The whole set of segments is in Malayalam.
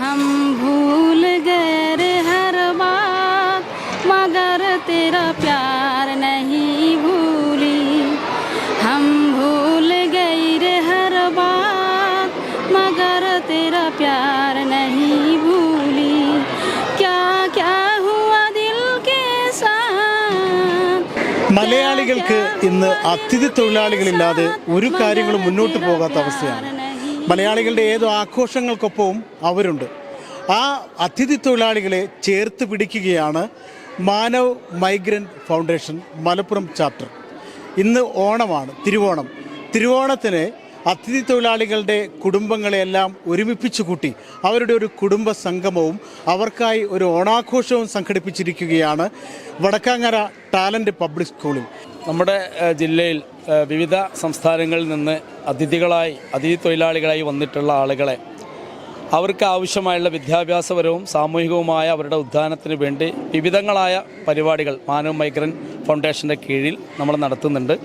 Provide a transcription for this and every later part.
हम भूल गए रे हर बात मगर तेरा प्यार नहीं भूली हम भूल गई रे हर बात मगर तेरा प्यार नहीं भूली क्या क्या हुआ दिल के साथ മലയാളികൾക്ക് ഇന്ന് അതിഥി തൊഴിലാളികളില്ലാതെ ഒരു കാര്യങ്ങളും മുന്നോട്ട് പോകാത്ത അവസ്ഥയാണ് മലയാളികളുടെ ഏതോ ആഘോഷങ്ങൾക്കൊപ്പവും അവരുണ്ട്. ആ അതിഥി തൊഴിലാളികളെ ചേർത്ത് പിടിക്കുകയാണ് Manav migrant foundation Malappuram chapter. ഇന്ന് ഓണമാണ് തിരുവോണം. തിരുവോണത്തിന് അതിഥി തൊഴിലാളികളുടെ കുടുംബങ്ങളെയെല്ലാം ഒരുമിപ്പിച്ചു കൂട്ടി അവരുടെ ഒരു കുടുംബ സംഗമവും അവർക്കായി ഒരു ഓണാഘോഷവും സംഘടിപ്പിച്ചിരിക്കുകയാണ് വടക്കാങ്ങര ടാലന്റ് പബ്ലിക് സ്കൂളിൽ. നമ്മുടെ ജില്ലയിൽ വിവിധ സംസ്ഥാനങ്ങളിൽ നിന്ന് അതിഥികളായി അതിഥി തൊഴിലാളികളായി വന്നിട്ടുള്ള ആളുകളെ അവർക്ക് ആവശ്യമായുള്ള വിദ്യാഭ്യാസപരവും സാമൂഹികവുമായ അവരുടെ ഉദ്ധാനത്തിന് വേണ്ടി വിവിധങ്ങളായ പരിപാടികൾ മാനവ് മൈഗ്രൻ ഫൗണ്ടേഷന്റെ കീഴിൽ നമ്മൾ നടത്തുന്നുണ്ട്.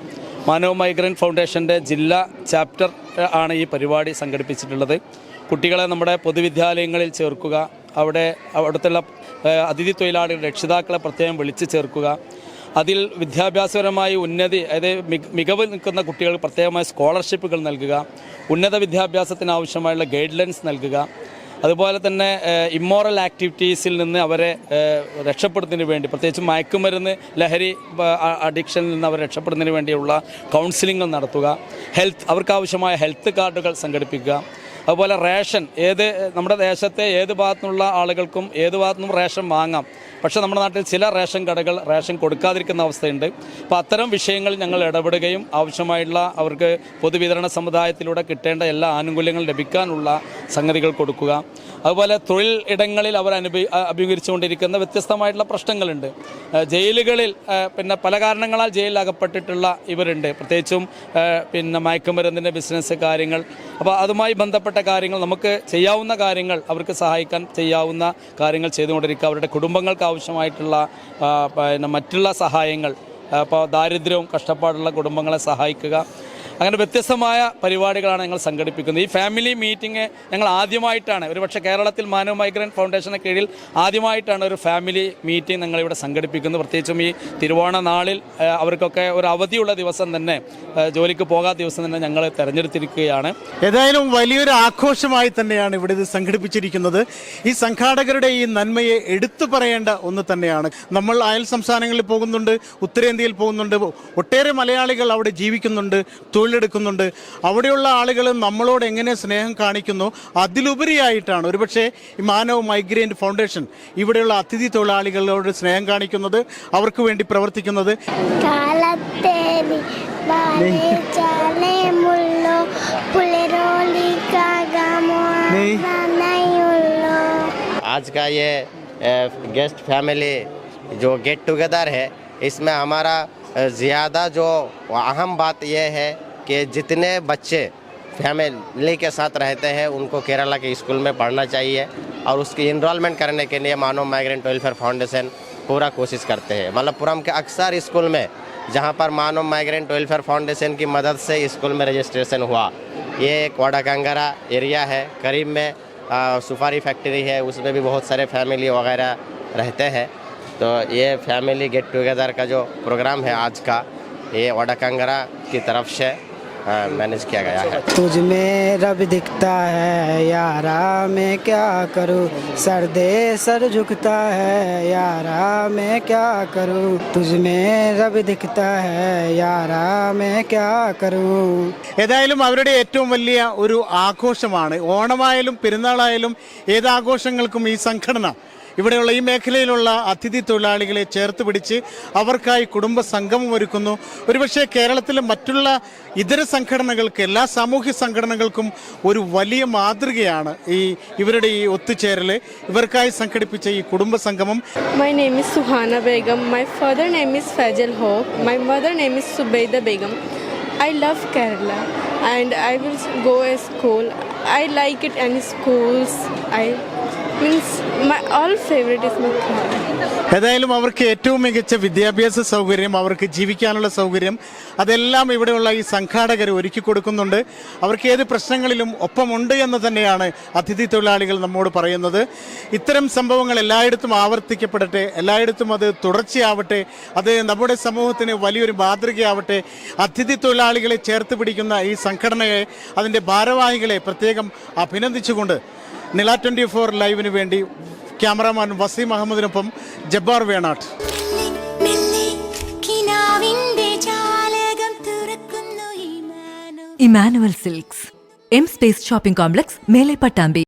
മാനവ് മൈഗ്രൻ ഫൗണ്ടേഷന്റെ ജില്ലാ ചാപ്റ്റർ ആണ് ഈ പരിപാടി സംഘടിപ്പിച്ചിട്ടുള്ളത്. കുട്ടികളെ നമ്മുടെ പൊതുവിദ്യാലയങ്ങളിൽ ചേർക്കുക അവിടെ അവിടുത്തെ അതിഥി തൊഴിലാളികൾ രക്ഷിതാക്കളെ പ്രത്യേകം വിളിച്ചു ചേർക്കുക. അതിൽ വിദ്യാഭ്യാസപരമായി ഉന്നതി അതായത് മിക- മികവ് നിൽക്കുന്ന കുട്ടികൾക്ക് പ്രത്യേകമായ സ്കോളർഷിപ്പുകൾ നൽകുക. ഉന്നത വിദ്യാഭ്യാസത്തിന് ആവശ്യമായുള്ള ഗൈഡ് ലൈൻസ് നൽകുക. അതുപോലെ തന്നെ ഇമ്മോറൽ ആക്ടിവിറ്റീസിൽ നിന്ന് അവരെ രക്ഷപ്പെടുന്നതിന് വേണ്ടി പ്രത്യേകിച്ച് മയക്കുമരുന്ന് ലഹരി അഡിക്ഷനിൽ നിന്ന് അവരെ രക്ഷപ്പെടുന്നതിന് വേണ്ടിയുള്ള കൗൺസിലിംഗ് നടത്തുക. ഹെൽത്ത് അവർക്ക് ആവശ്യമായ ഹെൽത്ത് കാർഡുകൾ സംഘടിപ്പിക്കുക. അതുപോലെ റേഷൻ ഏത് നമ്മുടെ ദേശത്തെ ഏത് ഭാഗത്തുനിന്നുള്ള ആളുകൾക്കും ഏത് ഭാഗത്തുനിന്നും റേഷൻ വാങ്ങാം. പക്ഷേ നമ്മുടെ നാട്ടിൽ ചില റേഷൻ കടകൾ റേഷൻ കൊടുക്കാതിരിക്കുന്ന അവസ്ഥയുണ്ട്. അപ്പോൾ അത്തരം വിഷയങ്ങൾ ഞങ്ങൾ ഇടപെടുകയും ആവശ്യമായിട്ടുള്ള അവർക്ക് പൊതുവിതരണ സമുദായത്തിലൂടെ കിട്ടേണ്ട എല്ലാ ആനുകൂല്യങ്ങളും ലഭിക്കാനുള്ള സംഗതികൾ കൊടുക്കുക. അതുപോലെ തൊഴിൽ ഇടങ്ങളിൽ അവർ അനുഭവി അഭിമുഖീകരിച്ചുകൊണ്ടിരിക്കുന്ന വ്യത്യസ്തമായിട്ടുള്ള പ്രശ്നങ്ങളുണ്ട്. ജയിലുകളിൽ പിന്നെ പല കാരണങ്ങളാൽ ജയിലിൽ അകപ്പെട്ടിട്ടുള്ള ഇവരുണ്ട്. പ്രത്യേകിച്ചും പിന്നെ മയക്കുമരുന്നിന്റെ ബിസിനസ് കാര്യങ്ങൾ അപ്പോൾ അതുമായി ബന്ധപ്പെട്ട കാര്യങ്ങൾ നമുക്ക് ചെയ്യാവുന്ന കാര്യങ്ങൾ അവർക്ക് സഹായിക്കാൻ ചെയ്യാവുന്ന കാര്യങ്ങൾ ചെയ്തുകൊണ്ടിരിക്കുക. അവരുടെ കുടുംബങ്ങൾക്ക് ആവശ്യമായിട്ടുള്ള പിന്നെ മറ്റുള്ള സഹായങ്ങൾ അപ്പോൾ ദാരിദ്ര്യവും കഷ്ടപ്പാടുള്ള കുടുംബങ്ങളെ സഹായിക്കുക. അങ്ങനെ വ്യത്യസ്തമായ പരിപാടികളാണ് ഞങ്ങൾ സംഘടിപ്പിക്കുന്നത്. ഈ ഫാമിലി മീറ്റിംഗ് ഞങ്ങൾ ആദ്യമായിട്ടാണ് ഒരുപക്ഷെ കേരളത്തിൽ മാനവ് മൈഗ്രൻ ഫൗണ്ടേഷന് കീഴിൽ ആദ്യമായിട്ടാണ് ഒരു ഫാമിലി മീറ്റിംഗ് ഞങ്ങളിവിടെ സംഘടിപ്പിക്കുന്നത്. പ്രത്യേകിച്ചും ഈ തിരുവോണ നാളിൽ അവർക്കൊക്കെ ഒരു അവധിയുള്ള ദിവസം തന്നെ ജോലിക്ക് പോകാത്ത ദിവസം തന്നെ ഞങ്ങൾ തിരഞ്ഞെടുത്തിരിക്കുകയാണ്. ഏതായാലും വലിയൊരു ആഘോഷമായി തന്നെയാണ് ഇവിടെ ഇത് സംഘടിപ്പിച്ചിരിക്കുന്നത്. ഈ സംഘാടകരുടെ ഈ നന്മയെ എടുത്തു പറയേണ്ട ഒന്ന് തന്നെയാണ്. നമ്മൾ അയൽ സംസ്ഥാനങ്ങളിൽ പോകുന്നുണ്ട് ഉത്തരേന്ത്യയിൽ പോകുന്നുണ്ട് ഒട്ടേറെ മലയാളികൾ അവിടെ ജീവിക്കുന്നുണ്ട് തൊഴിലെടുക്കുന്നുണ്ട് അവിടെയുള്ള ആളുകൾ നമ്മളോട് എങ്ങനെ സ്നേഹം കാണിക്കുന്നു അതിലുപരിയായിട്ടാണ് ഒരുപക്ഷെ ഈ മാനവ് മൈഗ്രേൻ്റ് ഫൗണ്ടേഷൻ ഇവിടെയുള്ള അതിഥി തൊഴിലാളികളോട് സ്നേഹം കാണിക്കുന്നത് അവർക്ക് വേണ്ടി പ്രവർത്തിക്കുന്നത് കാലത്തേരി ചാലേ മുള്ളോ പുലരോലി കാഗാമോ നനയുള്ളോ आज का ये गेस्ट फैमिली जो गेट टुगेदर है इसमें हमारा ज़्यादा जो अहम बात यह है कि जितने बच्चे फैमिली के साथ रहते हैं उनको केरला के स्कूल में पढ़ना चाहिए और उसकी इनरोलमेंट करने के लिए मानव माइग्रेंट वेलफेयर फाउंडेशन पूरा कोशिश करते हैं। मलप्पुरम के अक्सर स्कूल में जहाँ पर मानव माइग्रेंट वेलफेयर फाउंडेशन की मदद से स्कूल में रजिस्ट्रेशन हुआ। ये एक वाडाकंगरा एरिया है करीब में आ, सुपारी फैक्ट्री है उसमें भी बहुत सारे फैमिली वगैरह रहते हैं। तो ये फैमिली गेट टुगेदर का जो प्रोग्राम है आज का ये वाडाकंगरा की तरफ़ से मैनेज किया गया है तुझ में रब दिखता है यारा मैं क्या करूँ सर दे सर झुकता है यारा मैं क्या करूँ तुझ में रब दिखता है यारा मैं क्या करूँ ഏതായാലും അവരുടെ ഏറ്റവും വലിയ ഒരു ആഘോഷമാണ് ഓണമായാലും പെരുന്നാളായാലും ഏത് ആഘോഷങ്ങൾക്കും ഈ സംഘടന ഇവിടെയുള്ള ഈ മേഖലയിലുള്ള അതിഥി തൊഴിലാളികളെ ചേർത്ത് പിടിച്ച് അവർക്കായി കുടുംബ സംഗമം ഒരുക്കുന്നു ഒരുപക്ഷെ കേരളത്തിലെ മറ്റുള്ള ഇതര സംഘടനകൾക്ക് എല്ലാ സാമൂഹ്യ സംഘടനകൾക്കും ഒരു വലിയ മാതൃകയാണ് ഈ ഇവരുടെ ഈ ഒത്തുചേരൽ ഇവർക്കായി സംഘടിപ്പിച്ച ഈ കുടുംബ സംഗമം my name is Suhana Begum. My father name is Fazal Hope. My mother name is Zubaida Begum. I love Kerala and I will go to school. I like it in schools I Khana. ഏതായാലും അവർക്ക് ഏറ്റവും മികച്ച വിദ്യാഭ്യാസ സൗകര്യം അവർക്ക് ജീവിക്കാനുള്ള സൗകര്യം അതെല്ലാം ഇവിടെയുള്ള ഈ സംഘാടകർ ഒരുക്കി കൊടുക്കുന്നുണ്ട്. അവർക്ക് ഏത് പ്രശ്നങ്ങളിലും ഒപ്പമുണ്ട് എന്ന് തന്നെയാണ് അതിഥി തൊഴിലാളികൾ നമ്മോട് പറയുന്നത്. ഇത്തരം സംഭവങ്ങൾ എല്ലായിടത്തും ആവർത്തിക്കപ്പെടട്ടെ എല്ലായിടത്തും അത് തുടർച്ചയാവട്ടെ അത് നമ്മുടെ സമൂഹത്തിന് വലിയൊരു മാതൃകയാവട്ടെ. അതിഥി തൊഴിലാളികളെ ചേർത്ത് പിടിക്കുന്ന ഈ സംഘടനയെ അതിന്റെ ഭാരവാഹികളെ പ്രത്യേകം അഭിനന്ദിച്ചുകൊണ്ട് നില ട്വന്റി ഫോർ ലൈവിന് വേണ്ടി cameraman Waseem അഹമ്മദിനൊപ്പം Jabbar Venatt. Emmanuel silks M space shopping complex മേലെ പട്ടാമ്പി.